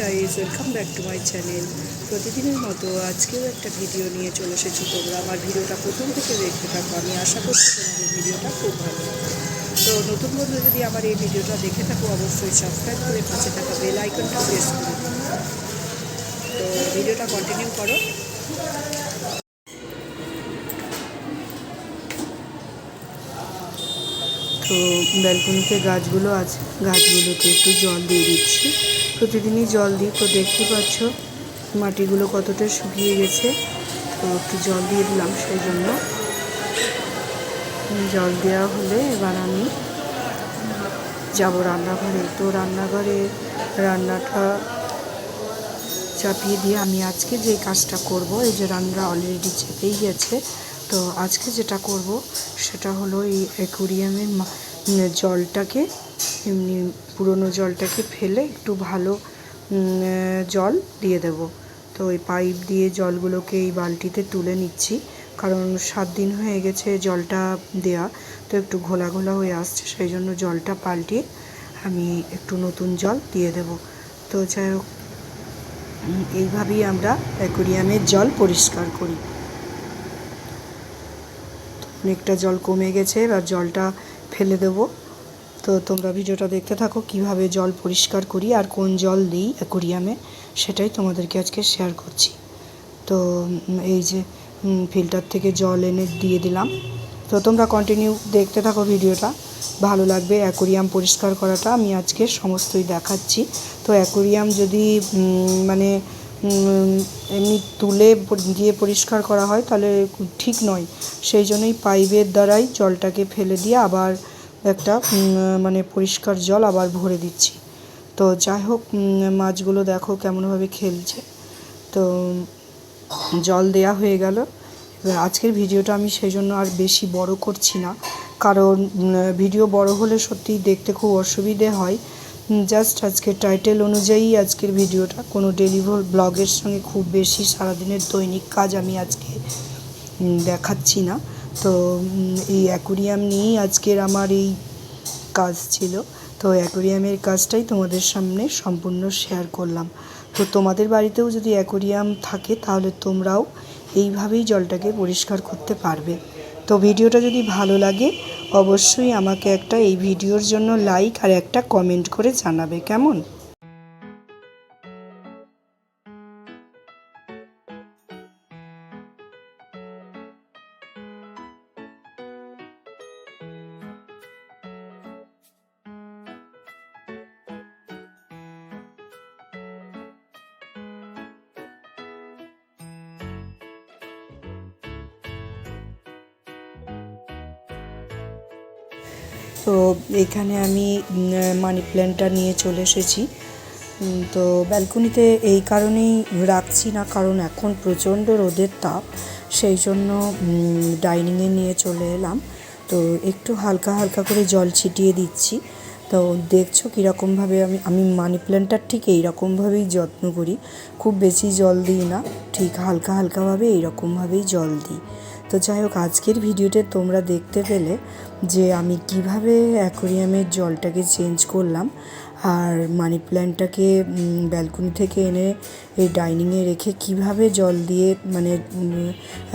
Guys welcome back to my channel প্রতিদিনের মতো আজকেও একটা ভিডিও নিয়ে চলে এসেছি তোমরা। আমার ভিডিওটা প্রথম থেকে দেখতে থাকো। আমি আশা করছি তোমাদের ভিডিওটা খুব ভালো তো নতুন বন্ধু, যদি আমার এই ভিডিওটা দেখে থাকো, অবশ্যই সাবস্ক্রাইব করে পাশে থাকা বেল আইকনটা প্রেস করে তো ভিডিওটা কন্টিনিউ করো। তো ব্যালকনিতে গাছগুলো আছে, গাছগুলোতে একটু জল দিয়ে দিচ্ছি। প্রতিদিনই জল দিই। তো দেখতে পাচ্ছ, মাটিগুলো কতটা শুকিয়ে গেছে। তো একটু জল দিয়ে দিলাম সেই জন্য জল দেওয়া হলে এবার আমি যাব রান্নাঘরে। তো রান্নাঘরে রান্নাটা চাপিয়ে দিয়ে আমি আজকে যে কাজটা করব, এই যে রান্না অলরেডি চেপেই গেছে। তো আজকে যেটা করব, সেটা হলো এই অ্যাকোরিয়ামের জলটাকে এমনি পুরনো জলটাকে ফেলে একটু ভালো জল দিয়ে দেব। তো ওই পাইপ দিয়ে জলগুলোকে এই বালতিতে তুলে নিচ্ছি, কারণ সাত দিন হয়ে গেছে জলটা দেয়া, তো একটু ঘোলা ঘোলা হয়ে আসছে, সেই জন্য জলটা পাল্টিয়ে আমি একটু নতুন জল দিয়ে দেব। তো যাই হোক এইভাবেই আমরা অ্যাকোরিয়ামের জল পরিষ্কার করি। অনেকটা জল কমে গেছে, এবার জলটা ফেলে দেব। তো তোমরা ভিডিওটা দেখতে থাকো, কীভাবে জল পরিষ্কার করি আর কোন জল দিই অ্যাকোরিয়ামে, সেটাই তোমাদেরকে আজকে শেয়ার করছি। তো এই যে ফিল্টার থেকে জল এনে দিয়ে দিলাম। তো তোমরা কন্টিনিউ দেখতে থাকো ভিডিওটা। ভালো লাগবে অ্যাকোরিয়াম পরিষ্কার করাটা, আমি আজকে সমস্তই দেখাচ্ছি। তো অ্যাকোরিয়াম যদি মানে এমনি তুলে দিয়ে পরিষ্কার করা হয়, তাহলে ঠিক নয়। সেই জন্যই পাইপের দ্বারাই জলটাকে ফেলে দিয়ে আবার একটা মানে পরিষ্কার জল আবার ভরে দিচ্ছি। তো যাই হোক মাছগুলো দেখো কেমনভাবে খেলছে। তো জল দেয়া হয়ে গেল। এবার আজকের ভিডিওটা আমি সেই জন্য আর বেশি বড় করছি না। কারণ ভিডিও বড় হলে সত্যিই দেখতে খুব অসুবিধে হয়। জাস্ট আজকের টাইটেল অনুযায়ী আজকের ভিডিওটা। কোনো ডেলিভার ব্লগের সঙ্গে খুব বেশি সারাদিনের দৈনিক কাজ আমি আজকে দেখাচ্ছি না। তো এই অ্যাকুরিয়াম নিয়েই আজকের আমার এই কাজ ছিল। তো অ্যাকোরিয়ামের কাজটাই তোমাদের সামনে সম্পূর্ণ শেয়ার করলাম। তো তোমাদের বাড়িতেও যদি অ্যাকোরিয়াম থাকে, তাহলে তোমরাও এইভাবেই জলটাকে পরিষ্কার করতে পারবে। তো ভিডিওটা যদি ভালো লাগে, অবশ্যই আমাকে একটা এই ভিডিওর জন্য লাইক আর একটা কমেন্ট করে জানাবে, কেমন? তো এখানে আমি মানি প্ল্যান্টটা নিয়ে চলে এসেছি। তো ব্যালকনিতে এই কারণেই রাখছি না, কারণ এখন প্রচণ্ড রোদের তাপ, সেই জন্য ডাইনিংয়ে নিয়ে চলে এলাম। তো একটু হালকা হালকা করে জল ছিটিয়ে দিচ্ছি। তো দেখছ কীরকমভাবে আমি আমি মানি প্ল্যান্টটার ঠিক এইরকমভাবেই যত্ন করি। খুব বেশি জল দিই না, ঠিক হালকা হালকাভাবে এইরকমভাবেই জল দিই। তো যাই হোক, আজকের ভিডিওতে তোমরা দেখতে পেলে যে আমি কীভাবে অ্যাকোরিয়ামের জলটাকে চেঞ্জ করলাম আর মানি প্ল্যান্টটাকে ব্যালকনি থেকে এনে এই ডাইনিংয়ে রেখে কীভাবে জল দিয়ে মানে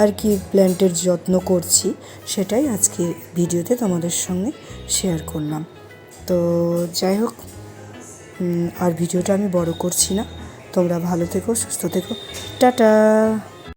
আর কি প্ল্যান্টের যত্ন করছি সেটাই আজকে ভিডিওতে তোমাদের সঙ্গে শেয়ার করলাম। তো যাই হোক আর ভিডিওটা আমি বড় করছি না। তোমরা ভালো থেকো, সুস্থ থেকো। টাটা!